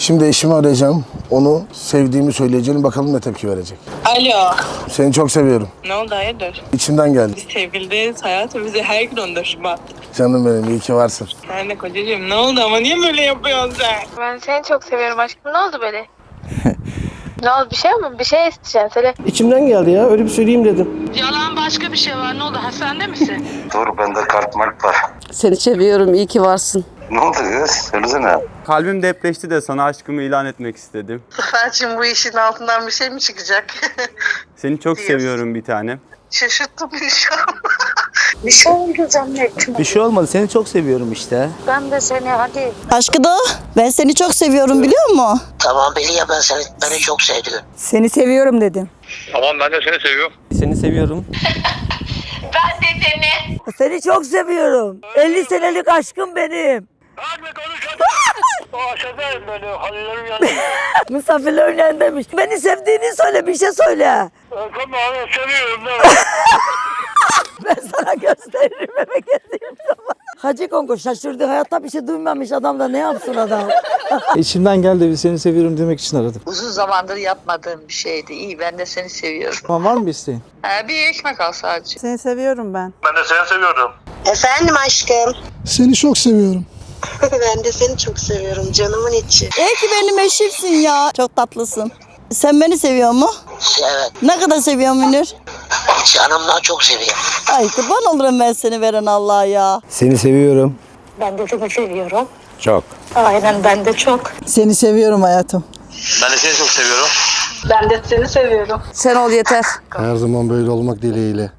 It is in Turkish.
Şimdi eşimi arayacağım. Onu sevdiğimi söyleyeceğim. Bakalım ne tepki verecek. Alo. Seni çok seviyorum. Ne oldu hayırdır? İçimden geldi. Biz sevgiliyiz hayatım. Bize her gün 14 Şubat. Canım benim iyi ki varsın. Sen de kocacığım ne oldu ama niye böyle yapıyorsun sen? Ben seni çok seviyorum aşkım. Ne oldu böyle? ne oldu bir şey mi? Bir şey isteyeceksin söyle. İçimden geldi ya. Öyle bir söyleyeyim dedim. Yalan başka bir şey var. Ne oldu? Hastanede misin? Dur bende kart mark var. Seni seviyorum, iyi ki varsın. Ne oldu kız? Söylesene. Kalbim depreşti de sana aşkımı ilan etmek istedim. Zafer'cim bu işin altından bir şey mi çıkacak? Seni çok Diyorsun. seviyorum bir tanem. Şaşırttım beni şu an. bir şey oldu zannettim. Bir şey olmadı. Seni çok seviyorum işte. Ben de seni hadi. Aşkı da ben seni çok seviyorum biliyor musun? Tamam belli ya ben seni, beni çok sevdim. Seni seviyorum dedim. Seni seviyorum. Seni çok seviyorum. 50 senelik aşkım benim. Misafirlerin yanındaymış. Beni sevdiğini söyle, bir şey söyle. ben sana gösteririm eve geldiğim zaman. Hacı Kongo şaşırdı. Hayatta bir şey duymamış adam da ne yapsın adam? İçimden geldi. Seni seviyorum demek için aradım. Uzun zamandır yapmadığım bir şeydi. İyi ben de seni seviyorum. Tamam var mı bir isteğin? Ha, bir ekmek al sadece. Seni seviyorum ben. Efendim aşkım. Seni çok seviyorum. ben de seni çok seviyorum canımın içi. İyi ki benim eşimsin ya. Çok tatlısın. Sen beni seviyor mu? Evet Ne kadar seviyorsun Münir? canımdan çok seviyorum. Ay kurban olurum ben seni veren Allah'a ya. Seni seviyorum. Ben de seni seviyorum. Çok. Aynen ben de çok. Seni seviyorum hayatım. Ben de seni çok seviyorum. Ben de seni seviyorum. Sen ol yeter. Her zaman böyle olmak dileğiyle.